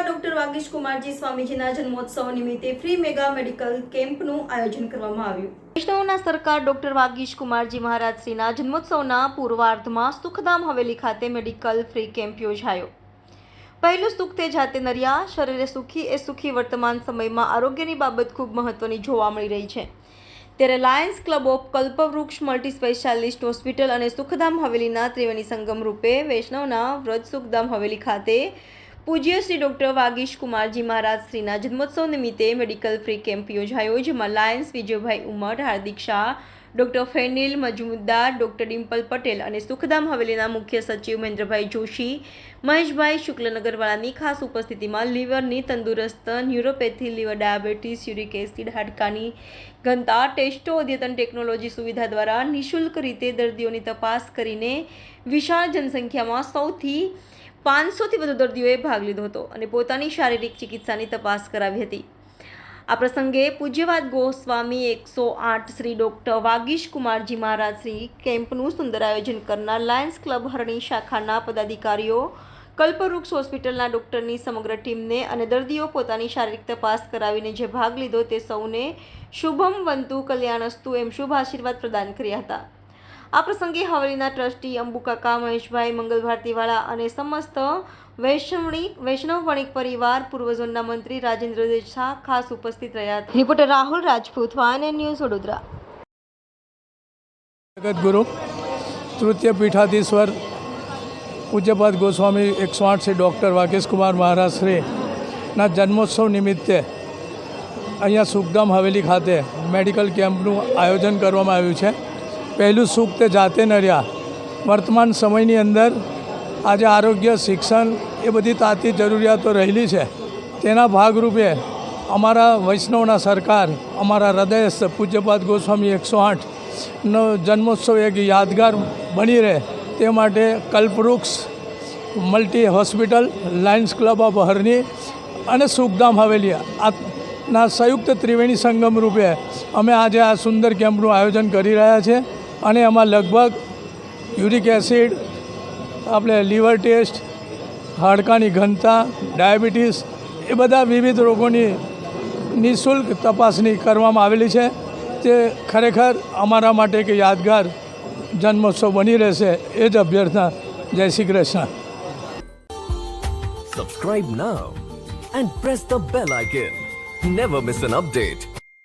વાગીશ કુમારજી સ્વામીજીના જન્મોત્સવ નિમિત્તે free mega medical કેમ્પનું આયોજન કરવામાં આવ્યું. વૈષ્ણવના સરકાર ડોક્ટર વાગીશ કુમારજી મહારાજશ્રીના જન્મોત્સવના પૂર્વાર્ધમાં સુખધામ હવેલી ખાતે મેડિકલ ફ્રી કેમ્પ યોજાયો. પહેલું સુખ તે જાતે નર્યા, શરીરે સુખી એ સુખી વર્તમાન સમયમાં આરોગ્યની બાબત ખૂબ મહત્વની જોવા મળી રહી છે. ત્યારે Lions Club of Kalpavriksh multi specialist hospital અને સુખધામ હવેલીના ત્રિવેણી સંગમ રૂપે વૈષ્ણવના વ્રજ સુખધામ હવેલી ખાતે પૂજ્ય શ્રી ડોક્ટર વાગીશ કુમારજી મહારાજ શ્રીના જન્મોત્સવ નિમિત્તે મેડિકલ ફ્રી કેમ્પ યોજાયો, જેમાં Lions Vijaybhai Umar, Hardik Shah, doctor Fenil Majmudar, doctor Dimple Patel અને સુખધામ હવેલીના મુખ્ય સચિવ મહેન્દ્રભાઈ જોશી, મહેશભાઈ શુક્લનગરવાળાની ખાસ ઉપસ્થિતિમાં લીવરની તંદુરસ્ત neuropathy liver diabetes, uric acid, હાડકાની ઘનતા, ટેસ્ટો, અદ્યતન ટેકનોલોજી સુવિધા દ્વારા નિઃશુલ્ક રીતે દર્દીઓની તપાસ કરીને વિશાળ જનસંખ્યામાં સૌથી પાંચસોથી વધુ દર્દીઓએ ભાગ લીધો હતો અને પોતાની શારીરિક ચિકિત્સાની તપાસ કરાવી હતી. આ પ્રસંગે પૂજ્યવાદ ગોસ્વામી એકસો આઠ શ્રી ડૉક્ટર વાગીશ કુમારજી મહારાજ શ્રી કેમ્પનું સુંદર આયોજન કરનાર લાયન્સ ક્લબ હરણી શાખાના પદાધિકારીઓ, કલ્પવૃક્ષ હોસ્પિટલના ડૉક્ટરની સમગ્ર ટીમને અને દર્દીઓ પોતાની શારીરિક તપાસ કરાવીને જે ભાગ લીધો તે સૌને શુભમ વંતુ કલ્યાણસ્તુ એમ શુભ આશીર્વાદ પ્રદાન કર્યા હતા. આ પ્રસંગે હવેલીના ટ્રસ્ટી અંબુકાકા, મહેશભાઈ મંગલભારતીવાળા અને સમસ્ત વૈષ્ણવણિક વૈષ્ણવ વણિક પરિવાર પૂર્વ ઝોનના મંત્રી રાજેન્દ્ર દેશા ખાસ ઉપસ્થિત રહ્યા હતા. રિપોર્ટર રાહુલ રાજપૂત વાન ન્યૂઝ વડોદરા. જગતગુરુ તૃતીય પીઠાધીશ્વર, પૂજ્યપાદ ગોસ્વામી, એકસો આઠ શ્રી ડૉક્ટર વાકેશકુમાર મહારાજ શ્રીના જન્મોત્સવ નિમિત્તે અહીંયા સુખધામ હવેલી ખાતે મેડિકલ કેમ્પનું આયોજન કરવામાં આવ્યું છે. પહેલું સુખ તે જાતે ન રહ્યા. વર્તમાન સમયની અંદર આજે આરોગ્ય, શિક્ષણ એ બધી તાતી જરૂરિયાતો રહેલી છે. તેના ભાગરૂપે અમારા વૈષ્ણવના સરકાર, અમારા હૃદયસ્થ પૂજ્યપાદ ગોસ્વામી એકસો આઠનો જન્મોત્સવ એક યાદગાર બની રહે તે માટે Kalpavriksh, multi hospital, Lions Club of Harni અને સુખધામ હવેલી આ ના સંયુક્ત ત્રિવેણી સંગમ રૂપે અમે આજે આ સુંદર કેમ્પનું આયોજન કરી રહ્યા છે. અને એમાં લગભગ યુરિક એસિડ આપણે લીવર ટેસ્ટ હાડકાની ઘનતા ડાયાબિટીસ એ બધા વિવિધ રોગોની નિઃશુલ્ક તપાસણી કરવામાં આવેલી છે. તે ખરેખર અમારા માટે એક યાદગાર જન્મોત્સવ બની રહેશે એ જ અભ્યર્થના. જય Shri Krishna. Subscribe now and press the bell icon never miss an update.